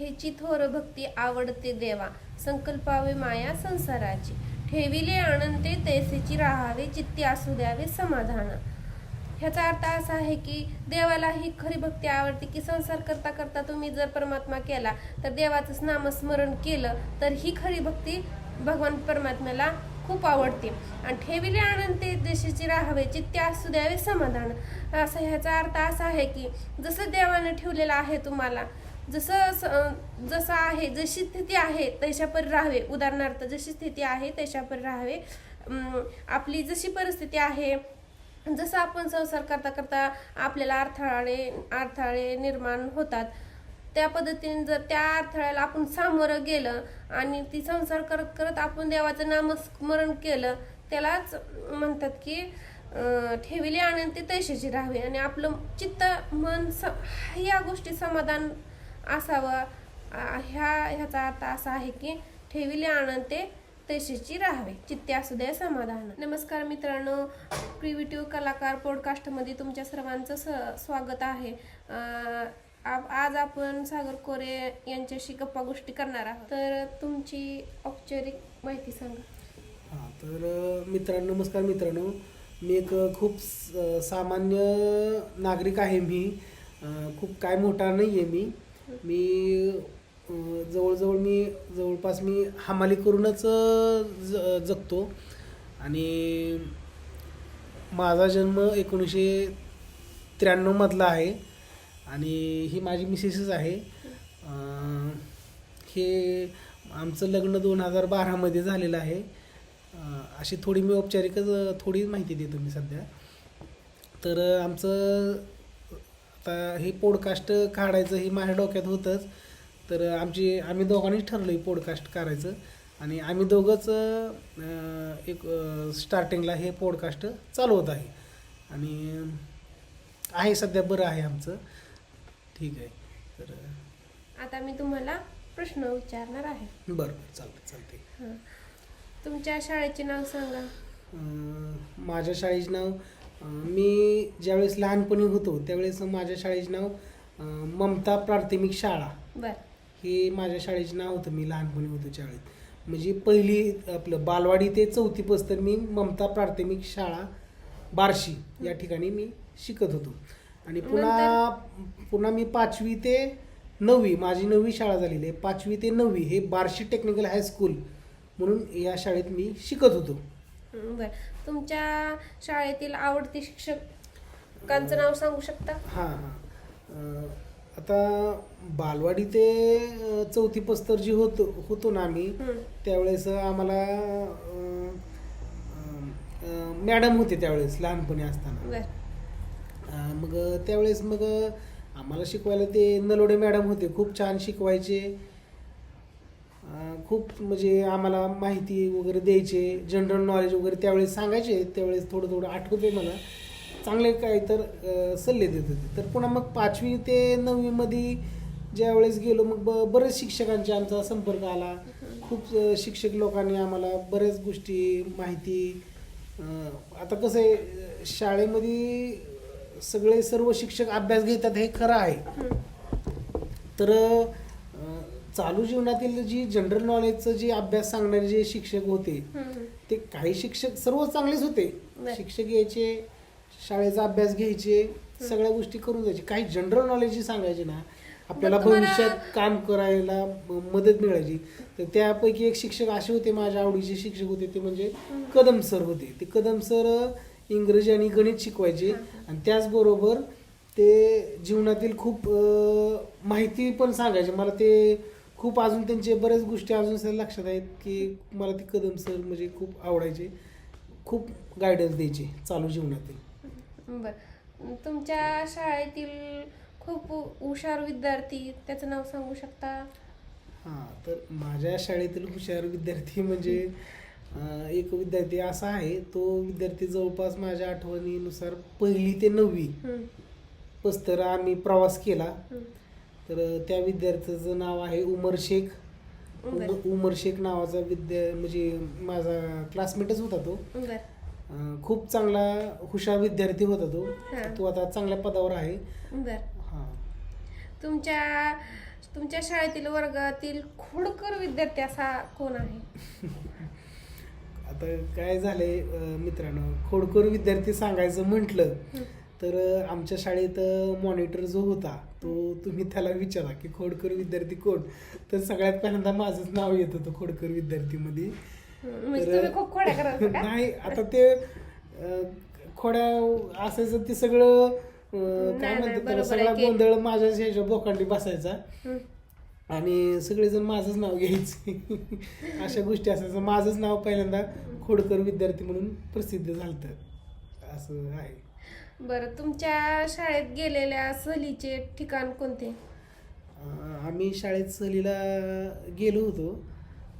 हेची थोर भक्ती आवडते देवा. संकल्पावे माया संसाराची. ठेविले आनंदे तैसेची राहावे चित्ती असू द्यावे समाधान. ह्याचा अर्थ असा आहे की देवाला ही खरी भक्ती आवडते की संसार करता करता तुम्ही जर परमात्मा केला तर देवाचं नामस्मरण केलं तर ही खरी भक्ती भगवान परमात्म्याला खूप आवडते. आणि ठेविले आनंद ते देशाची राहावे चित्ते असू द्यावे समाधान. असा ह्याचा अर्थ असा आहे की जसं देवाने ठेवलेलं आहे तुम्हाला जसं स- जसं आहे जशी स्थिती आहे तशापर राहावे. उदाहरणार्थ जशी स्थिती आहे तशापर राहावे. आपली जशी परिस्थिती आहे जसं आपण संसार करता करता आपल्याला अडथळाळे अडथळे निर्माण होतात. त्या पद्धतीने जर त्या अडथळ्याला आपण सामोरं गेलं आणि ती संसार करत करत आपण देवाचं नामस्मरण केलं त्यालाच म्हणतात की अं, ठेविले आनंद ते तैशाची राहावे. आणि आपलं चित्त मन स या गोष्टी समाधान असावं. ह्या ह्याचा अर्थ असा आहे की ठेविले आनंद ते तशीची राहावे. चित्ते असू दे समाधान. नमस्कार मित्रांनो. क्रिएटिव्ह कलाकार पॉडकास्टमध्ये तुमच्या सर्वांचं स स्वागत आहे. आज आपण सागर कोरे यांच्याशी गप्पा गोष्टी करणार आहोत. तर तुमची औपचारिक माहिती सांगा. हां तर मित्रांनो नमस्कार मित्रांनो. मी एक खूप स- सामान्य नागरिक आहे मी. खूप काय मोठा नाही आहे मी. मी जवळजवळ मी जवळपास मी हमाली करूनच ज जगतो. आणि माझा जन्म एकोणीसशे त्र्याण्णवमधला आहे. आणि ही माझी मिसेसच आहे. हे आमचं लग्न दोन हजार बारामध्ये झालेलं आहे. अशी थोडी मी औपचारिकच थोडी माहिती देतो मी सध्या. तर आमचं आता हे पॉडकास्ट काढायचं हे माझ्या डोक्यात होतंच. तर आमची आम्ही दोघांनीच ठरलं हे पॉडकास्ट करायचं आणि आम्ही दोघंच एक स्टार्टिंगला हे पॉडकास्ट चालवत आहे. आणि आहे सध्या बरं आहे आमचं. ठीक आहे. तर आता मी तुम्हाला प्रश्न विचारणार आहे. बरं बरं चालतं चालते. तुमच्या शाळेचे नाव सांगा. माझ्या शाळेचे नाव मी ज्यावेळेस लहानपणी होतो त्यावेळेस माझ्या शाळेचे नाव अं, ममता प्राथमिक शाळा. बर. हे माझ्या शाळेचे नाव होतं मी लहानपणी होतो त्यावेळेस. म्हणजे पहिली आपलं बालवाडी ते चौथी तर मी ममता प्राथमिक शाळा बार्शी या ठिकाणी मी शिकत होतो. आणि पुन्हा पुन्हा मी पाचवी ते नववी माझी नववी शाळा झालेली आहे. पाचवी ते नववी हे बार्शी टेक्निकल हायस्कूल म्हणून या शाळेत मी शिकत होतो. बर. तुमच्या शाळेतील आवडते शिक्षकांचं नाव सांगू शकता? हां हां. आता बालवाडी ते चौथी पस्तर जी होतो होतो ना आम्ही त्यावेळेस आम्हाला मॅडम होते त्यावेळेस लहानपणी असताना. मग त्यावेळेस मग आम्हाला शिकवायला ते नलोडे मॅडम होते खूप छान शिकवायचे. खूप म्हणजे आम्हाला माहिती वगैरे द्यायचे जनरल नॉलेज वगैरे त्यावेळेस सांगायचे त्यावेळेस थोडं थोडं आठवते मला. चांगले काय तर सल्ले देत होते. तर पुन्हा मग पाचवी ते नववीमध्ये ज्या वेळेस गेलो मग ब बरेच शिक्षकांचे आमचा संपर्क आला. खूप शिक्षक लोकांनी आम्हाला बऱ्याच गोष्टी माहिती आता कसं आहे शाळेमध्ये सगळे सर्व शिक्षक अभ्यास घेतात हे खरं आहे. तर चालू जीवनातील जी जनरल नॉलेजचं जे अभ्यास सांगणारे जे शिक्षक होते. ते काही शिक्षक सर्व चांगलेच होते. शिक्षक यायचे शाळेचा अभ्यास घ्यायचे सगळ्या गोष्टी करून जायचे. काही जनरल नॉलेज जी सांगायचे ना आपल्याला भविष्यात काम करायला मदत मिळायची. तर त्यापैकी एक शिक्षक असे होते माझ्या आवडीचे शिक्षक होते ते म्हणजे कदम सर होते. ते कदम सर इंग्रजी आणि गणित शिकवायचे आणि त्याचबरोबर ते जीवनातील खूप माहिती पण सांगायचे. मला ते खूप अजून त्यांचे बऱ्याच गोष्टी अजून सर लक्षात आहेत की मला ते कदम सर म्हणजे खूप आवडायचे. खूप गायडन्स द्यायचे चालू जीवनातील. बर. तुमच्या शाळेतील खूप हुशार विद्यार्थी त्याचं नाव सांगू शकता? हां तर माझ्या शाळेतील हुशार विद्यार्थी म्हणजे एक विद्यार्थी असा आहे तो विद्यार्थी जवळपास माझ्या आठवणीनुसार पहिली ते नववी पस्तर आम्ही प्रवास केला. तर त्या विद्यार्थ्याचं नाव आहे उमर शेख. बर उम- उमर शेख नावाचा विद्या म्हणजे माझा क्लासमेटच होता तो. बर अं, खूप चांगला हुशार विद्यार्थी होता तो. हां. तो आता चांगल्या पदावर आहे. बर हां. तुमच्या तुमच्या शाळेतील वर्गातील खोडकर विद्यार्थी असा कोण आहे? आता काय झालंय अं, मित्रांनो खोडकर विद्यार्थी सांगायचं म्हटलं तर आमच्या शाळेत मॉनिटर जो होता तो तुम्ही त्याला विचारा की खोडकर विद्यार्थी कोण? तर सगळ्यात पहिल्यांदा माझंच नाव येत होतं खोडकर विद्यार्थीमध्ये. म्हणजे नाही आता ते खोड्या असायचं ते सगळं काय म्हणतात त्याला सगळा गोंधळ माझ्या ह्याच्या बोकांडी बसायचा. आणि सगळेजण माझंच नाव घ्यायचे. अशा गोष्टी असायचं माझंच नाव पहिल्यांदा खोडकर विद्यार्थी म्हणून प्रसिद्ध झालं असं आहे. बरं तुमच्या शाळेत गेलेल्या सहलीचे ठिकाण कोणते? अं, आम्ही शाळेत सहलीला गेलो होतो.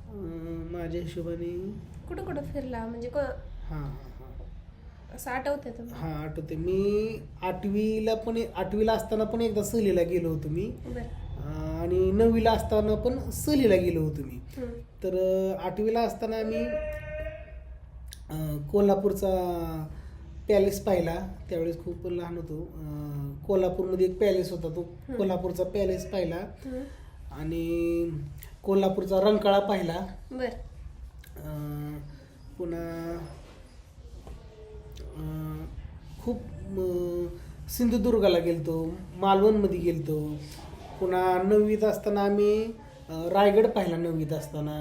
अं, माझ्या हिशोबाने कुठं कुठं फिरला? म्हणजे को- हां हां. असं आठवतंय तुम्हाला? हां आठवते मी आठवीला पण आठवीला असताना पण एकदा सहलीला गेलो होतो मी. बरं. अं, आणि नववीला असताना पण सहलीला गेलो होतो मी. तर अं, आठवीला असताना आम्ही अं, कोल्हापूरचा पॅलेस पाहिला. त्यावेळेस खूप लहान होतो. कोल्हापूरमध्ये एक पॅलेस होता तो. कोल्हापूरचा पॅलेस पाहिला. आणि कोल्हापूरचा रंकाळा पाहिला. पुन्हा खूप सिंधुदुर्गाला गेलतो. मालवणमध्ये गेलतो. पुन्हा नववीत असताना आम्ही रायगड पाहिला नववीत असताना.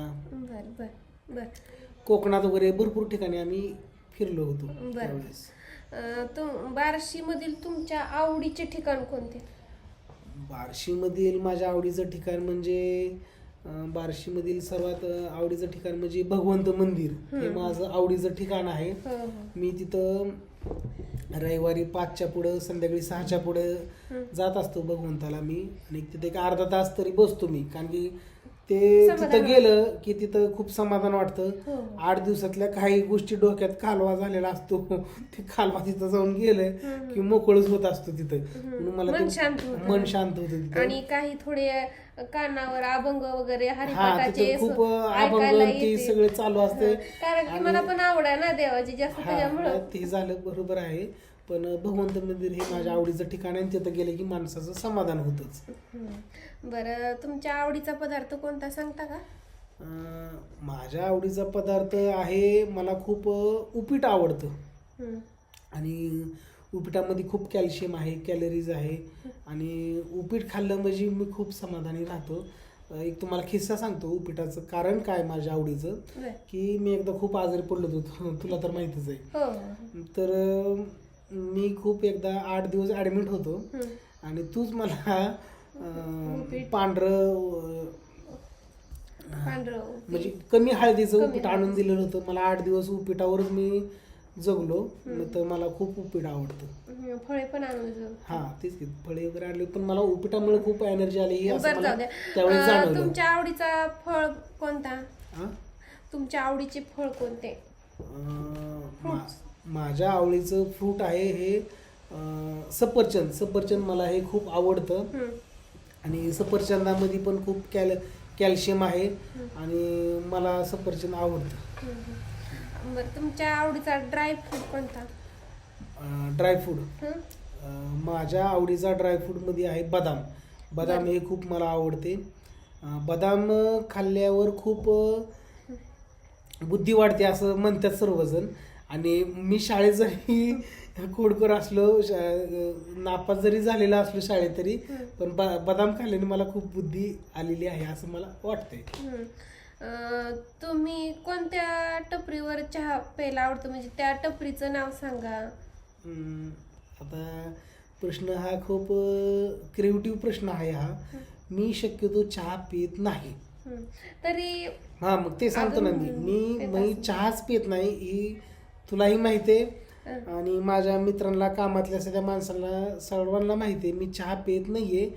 कोकणात वगैरे भरपूर ठिकाणी आम्ही फिरलो होतो. त्यावेळेस. तुम बार्शीमधील तुमच्या आवडीचे ठिकाण कोणते? बार्शीमधील माझ्या आवडीचं ठिकाण म्हणजे अं, बार्शीमधील सर्वात अं, आवडीचं ठिकाण म्हणजे भगवंत मंदिर. हे. माझं आवडीचं ठिकाण आहे. हो हो. मी तिथं रविवारी पाचच्या पुढं संध्याकाळी सहाच्या पुढं. जात असतो भगवंताला मी. आणि तिथे एक अर्धा तास तरी बसतो मी. कारण की ते समाधान तिथं गेलं की तिथं खूप समाधान वाटतं हो आठ दिवसातल्या काही गोष्टी डोक्यात कालवा झालेला असतो ते कालवा तिथं जाऊन गेलं हम्म. की मोकळच होत असतो तिथं हम्म. म्हणून मला मन ते- शांत होतं. मन शांत होतं तिथं आणि काही थोडे कानावर अभंग वगैरे हा हरिपाठाचे तिथं खूप अभंग ऐकायला ते येते. सगळे चालू असते. कारण की मला पण आवड आहे ना देवाची जास्त हा त्याच्यामुळं ते झालं बरोबर आहे पण भगवंत मंदिर हे माझ्या आवडीचं ठिकाण आहे आणि तिथं गेले की माणसाचं समाधान होतच हं. बरं तुमच्या आवडीचा पदार्थ कोणता सांगता का अं, माझ्या आवडीचा पदार्थ आहे मला खूप अं, उपीट आवडतं. आणि उपीटामध्ये खूप कॅल्शियम आहे कॅलरीज आहे आणि उपीट खाल्लं म्हणजे मी खूप समाधानी राहतो अं, एक तुम्हाला किस्सा सांगतो उपीटाचं कारण काय माझ्या आवडीचं बरं. की मी एकदा खूप आजारी पडलो होतो तुला तर माहितीच आहे हो हो. तर अं, मी खूप एकदा आठ दिवस ॲडमिट होतो. आणि तूच मला. पांढरं म्हणजे कमी हळदीचं उपीट आणून. दिलेलं होतं मला आठ दिवस उपीटावरच मी जगलो तर मला खूप उपीट आवडतं हं, फळे पण. हा तेच की फळे वगैरे आणले पण मला उपीटामुळे खूप एनर्जी आली त्यावेळेस तुमच्या आवडीचा फळ कोणता हा? तुमच्या आवडीचे फळ कोणते. माझ्या आवडीचं फ्रूट आहे हे सफरचंद. सफरचंद मला हे खूप आवडतं. आणि सफरचंदामध्ये पण खूप कॅल कॅल्शियम आहे आणि मला सफरचंद आवडतं. बरं तुमच्या आवडीचा ड्राय फ्रूट कोणता? ड्रायफ्रूट? माझ्या आवडीचा ड्रायफ्रूटमध्ये आहे बदाम. बदाम हे खूप मला आवडते. बदाम खाल्ल्यावर खूप बुद्धी वाढते असं म्हणतात सर्वजण. आणि मी शाळेत जरी खोडकर असलो नापास जरी झालेला असलो शाळेत तरी. पण बदाम खाल्ल्याने मला खूप बुद्धी आलेली आहे असं मला वाटतंय. तुम्ही कोणत्या टपरीवर चहा प्यायला आवडतो? म्हणजे त्या टपरीचं नाव सांगा. आता प्रश्न हा खूप क्रिएटिव्ह प्रश्न आहे हा. मी शक्यतो चहा पित नाही. तरी हा मग ते सांगतो ना मी. मी. चहाच पित नाही. ही तुलाही माहिती आहे. आणि माझ्या मित्रांना कामातल्या सगळ्या माणसांना सर्वांना माहिती आहे मी चहा पित नाहीये.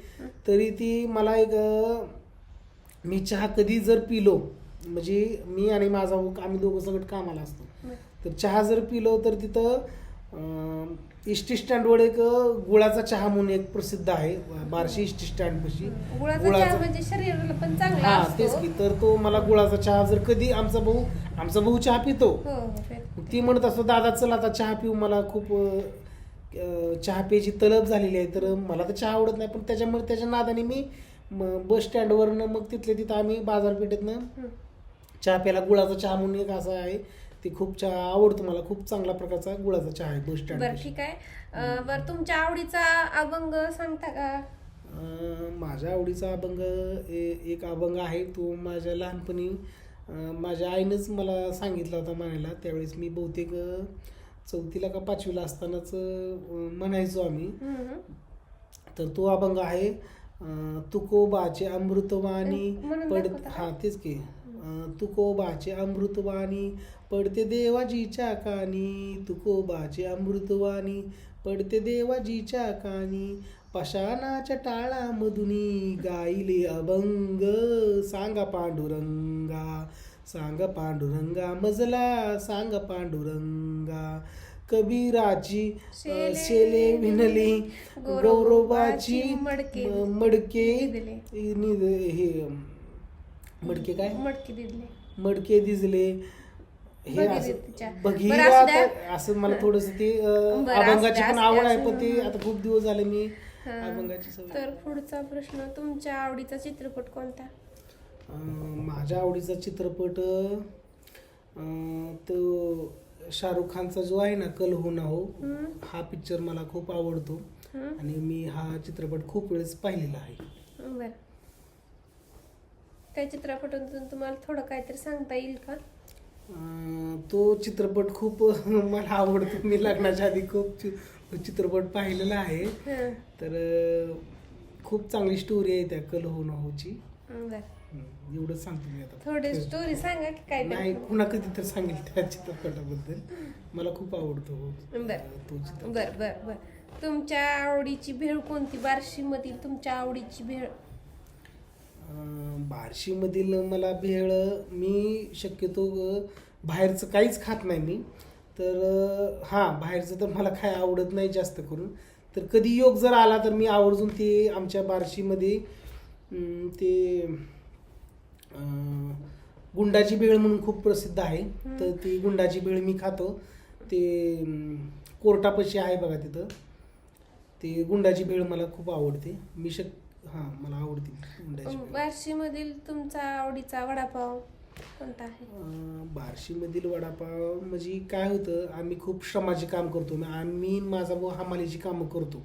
तरी ती मला एक मी चहा कधी जर पिलो म्हणजे मी आणि माझा आम्ही दोघं सगळं कामाला असतो. तर चहा जर पिलो तर तिथं इष्टी स्टँडवर एक गुळाचा चहा म्हणून एक प्रसिद्ध आहे. बार्शी इष्टी स्टँड पशी. हा तेच की तर तो मला गुळाचा चहा जर कधी आमचा भाऊ आमचा भाऊ चहा पितो. हो हो ती म्हणत असतो दादा चल आता चहा पिऊ मला खूप चहा प्यायची तलब झालेली आहे तर मला तर चहा आवडत नाही पण त्याच्यामुळे त्याच्या नादाने मी बस स्टँडवरनं मग तिथल्या तिथं आम्ही बाजारपेठेतनं. चहा प्याला गुळाचा चहा म्हणून एक असा आहे ते खूप चहा आवडतो मला खूप चांगला प्रकारचा गुळाचा चहा आहे बस स्टँड बर ठीक आहे. बर तुमच्या आवडीचा अभंग सांगता का? माझ्या आवडीचा अभंग एक अभंग आहे तो माझ्या लहानपणी माझ्या आईनंच मला सांगितला होता म्हणायला. त्यावेळेस मी बहुतेक चौथीला का पाचवीला असतानाच म्हणायचो आम्ही. तर तो अभंग आहे तुकोबाचे अमृतवाणी पड? हा तेच की. तुकोबाचे अमृतवाणी पडते देवाजीच्या कानी. तुकोबाचे अमृतवाणी पडते देवाजीच्या कानी. पशानाच्या टाळामधुनी गाईले अभंग. सांगा पांडुरंगा सांग पांडुरंगा मजला सांग पांडुरंगा. कबीराची शेले विणली गौरवाची मडके मडके हे मडके काय? मटकी दिले मडके दिजले. हे बरं, असू मला थोडस ते अभंगाची पण आवड आहे पण ते आता खूप दिवस झाले मी. अभंगाची सवय. तर पुढचा प्रश्न तुमच्या आवडीचा चित्रपट कोणता? अं, माझ्या आवडीचा चित्रपट अं, तो शाहरुख खानचा जो आहे ना कल हो ना हो हं? हा पिक्चर मला खूप आवडतो? आणि मी हा चित्रपट खूप वेळेस पाहिलेला आहे. बर. त्या चित्रपटातून तुम्हाला थोडं काहीतरी सांगता येईल का? तो चित्रपट खूप मला आवडतो. मी लग्नाच्या आधी खूप चित्रपट पाहिलेला आहे. तर खूप चांगली स्टोरी आहे त्या कल हो ना होची. एवढंच सांगतो मी आता. थोडी स्टोरी सांगा की काय नाही पुन्हा कधी तर सांगेल त्या चित्रपटाबद्दल. मला खूप आवडतो बर. अं, तो चित्रपट. बर बर बर. तुमच्या आवडीची भेळ कोणती? बार्शी मधील तुमच्या आवडीची भेळ. बार्शीमधील मला भेळ मी शक्यतो बाहेरचं काहीच खात नाही मी. तर हां बाहेरचं तर मला काय आवडत नाही जास्त करून. तर कधी योग जर आला तर मी आवर्जून ते आमच्या बार्शीमध्ये ते गुंडाची भेळ म्हणून खूप प्रसिद्ध आहे. तर ती गुंडाची भेळ मी खातो. ते कोर्टापाशी आहे बघा तिथं. ते गुंडाची भेळ मला खूप आवडते. मी शक हां मला आवडते गुंडाची भेळ बार्शी मधील तुमचा आवडीचा वडापाव कोणता आहे? बार्शीमधील वडापाव म्हणजे काय होतं आम्ही खूप श्रमाचे काम करतो. आम्ही माझा भाऊ हमालीची कामं करतो.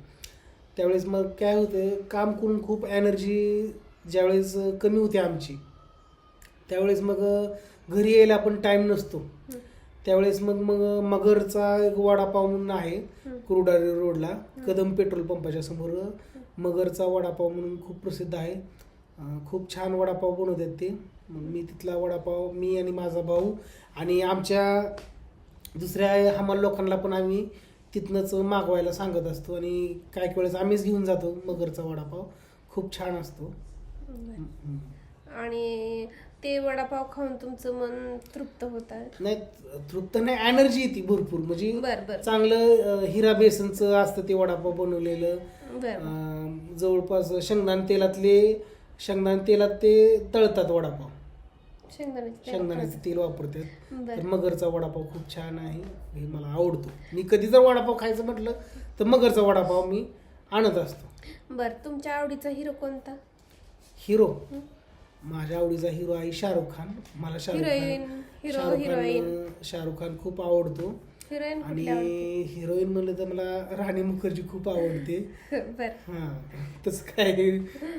त्यावेळेस मग काय होतं काम करून खूप एनर्जी ज्यावेळेस कमी होते आमची त्यावेळेस मग घरी यायला पण टाईम नसतो. त्यावेळेस मग मग मगरचा एक वडापाव म्हणून आहे. कुरुडारी रोडला. कदम पेट्रोल पंपाच्या समोर. मगरचा वडापाव म्हणून खूप प्रसिद्ध आहे. खूप छान वडापाव बनवतात ते. मग मी तिथला वडापाव मी आणि माझा भाऊ आणि आमच्या दुसऱ्या हमाल लोकांना पण आम्ही तिथनंच मागवायला सांगत असतो आणि काही वेळेस आम्हीच घेऊन जातो मगरचा वडापाव. खूप छान असतो. आणि ते वडापाव खाऊन तुमचं मन तृप्त होत नाही तृप्त नाही एनर्जी येते भरपूर. म्हणजे बर बर. चांगलं हिरा बेसनचं असतं ते वडापाव बनवलेलं. बर. अं, जवळपास शेंगदाणे तेलातले शेंगदाणे तेलात ते तळतात वडापाव. शेंगदाण्याचे तेल शेंगदाण्याचं तेल वापरतात. बर. तर मगरचा वडापाव खूप छान आहे. हे मला आवडतो. मी कधी जर वडापाव खायचं म्हटलं तर मगरचा वडापाव मी आणत असतो. बर तुमच्या आवडीचा हिरो कोणता? हिरो? हं? माझ्या आवडीचा हिरो आहे शाहरुख खान. मला Shahrukh heroine Khan hero Shahrukh heroine Khan Shahrukh Khan खूप आवडतो. हिरोईन आणि कुठली आवडते? हिरोईन म्हणलं तर मला राणी मुखर्जी खूप आवडते. बर. हा तसं काय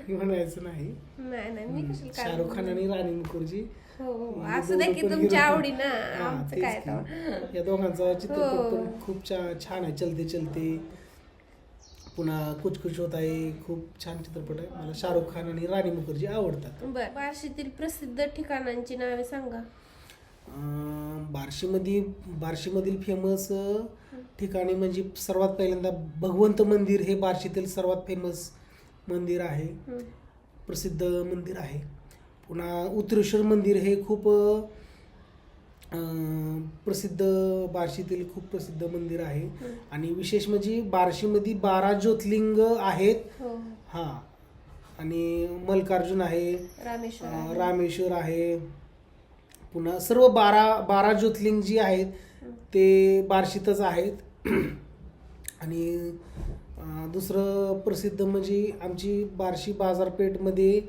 म्हणायचं नाही. नाही नाही मी कशाला काय शाहरुख खान आणि राणी मुखर्जी. हो हो. हे असू द्या की दोघं पण तुमच्या hero. आवडी ना हा, आमचं तेच काय की. तर या दोघांचा चित्रपट हो. पण खूप छा- छान आहे चलते चलते. पुन्हा कुछ कुछ होत आहे. खूप छान चित्रपट आहे. मला शाहरुख खान आणि राणी मुखर्जी आवडतात. बर. बार्शीतील प्रसिद्ध ठिकाणांची नावे सांगा. अं, बार्शीमध्ये बार्शीमधील फेमस ठिकाणी म्हणजे सर्वात पहिल्यांदा भगवंत मंदिर हे बार्शीतील सर्वात फेमस मंदिर आहे. हं. प्रसिद्ध मंदिर आहे. पुन्हा उत्तरेश्वर मंदिर हे खूप अं, प्रसिद्ध बार्शीतील खूप प्रसिद्ध मंदिर आहे. आणि विशेष म्हणजे बार्शीमध्ये बारा ज्योतिर्लिंग आहेत हो हो. आणि मल्कार्जुन आहे रामेश्वर आहे. पुन्हा सर्व बारा बारा ज्योतिर्लिंग जी आहेत. ते बार्शीतच आहेत आणि दुसरं प्रसिद्ध म्हणजे आमची बार्शी बाजारपेठमध्ये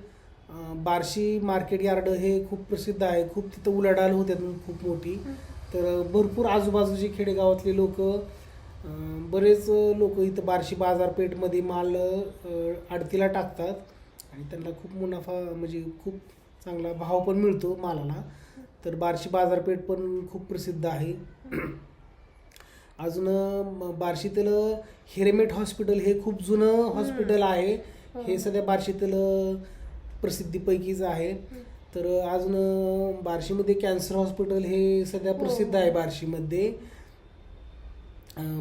बार्शी मार्केट यार्ड हे खूप प्रसिद्ध आहे. खूप तिथं उलाढाल होत्यात खूप मोठी. तर भरपूर आजूबाजूचे खेडेगावातले लोक बरेच लोक इथं बार्शी बाजारपेठमध्ये माल आडतीला टाकतात. आणि त्यांना खूप मुनाफा म्हणजे खूप चांगला भाव पण मिळतो मालाला. तर बार्शी बाजारपेठ पण खूप प्रसिद्ध आहे. अजून बार्शीतील हिरेमेट हॉस्पिटल हे खूप जुनं हॉस्पिटल आहे. हे सध्या बार्शीतील प्रसिद्धीपैकीच आहे तर अजून बार्शीमध्ये कॅन्सर हॉस्पिटल हे सध्या प्रसिद्ध आहे बार्शीमध्ये.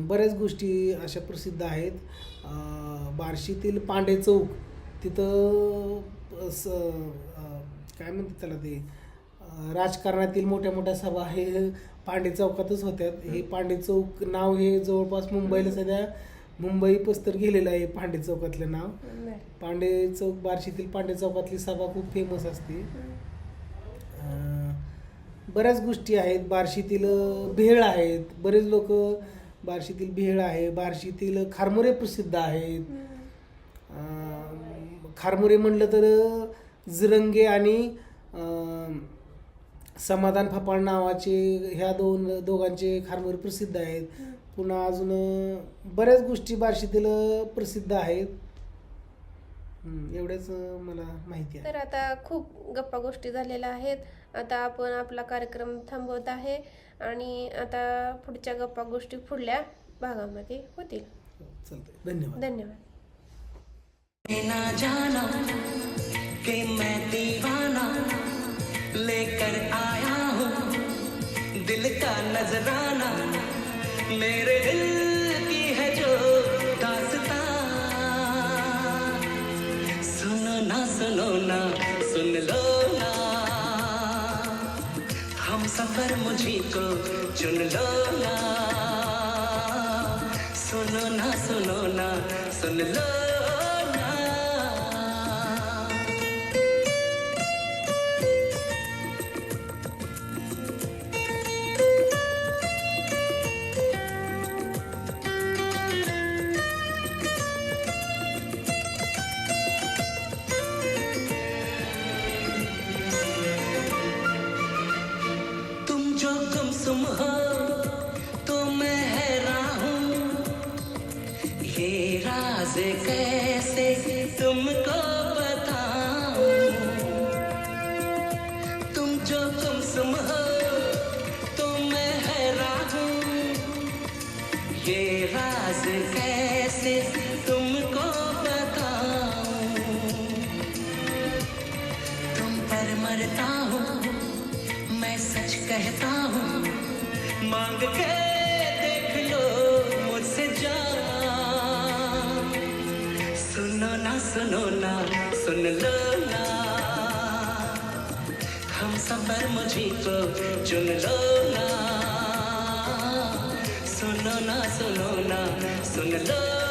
बऱ्याच गोष्टी अशा प्रसिद्ध आहेत. बार्शीतील पांडे चौक तिथं स काय म्हणतात त्याला ते? राजकारणातील मोठ्या मोठ्या सभा हे पांडे चौकातच होत्यात. हे पांडे चौक नाव हे जवळपास मुंबईला सध्या मुंबई पस्तर गेलेलं आहे पांडे चौकातलं नाव. पांडे चौक बार्शीतील पांडे चौकातली सभा खूप फेमस असते. बऱ्याच गोष्टी आहेत. बार्शीतील भेळ आहेत. बरेच लोक बार्शीतील भेळ आहे. बार्शीतील खारमुरे प्रसिद्ध आहेत. खारमुरे म्हणलं तर जिरंगे आणि समाधान फापाळ नावाचे ह्या दोन दोघांचे खारमुरे प्रसिद्ध आहेत. पुन्हा अजून बऱ्याच गोष्टी बार्शीतील प्रसिद्ध आहेत. अं, मला माहिती आहे. तर आता खूप गप्पा गोष्टी झालेल्या आहेत. आता आपण आपला कार्यक्रम थांबवत आहे आणि आता पुढच्या गप्पा गोष्टी पुढल्या भागामध्ये होतील. चालतंय. धन्यवाद. धन्यवाद. ना जाना कि मैं दीवाना लेकर आया हूँ दिल का नजराना। मेरे दिल की है जो दास्तां। सुनो ना सुनो ना सुन लो ना। हम सफर मुझी को चुन लो ना। सुनो ना सुनो ना सुन लो तुम हो तो मैं हैरान हूँ। ये राज कैसे मांग के देख लो मुझसे जान। सुनो ना सुनो ना सुन लो ना। हम सफर मुझी को चुन लो ना। सुनो ना सुनो ना सुन लो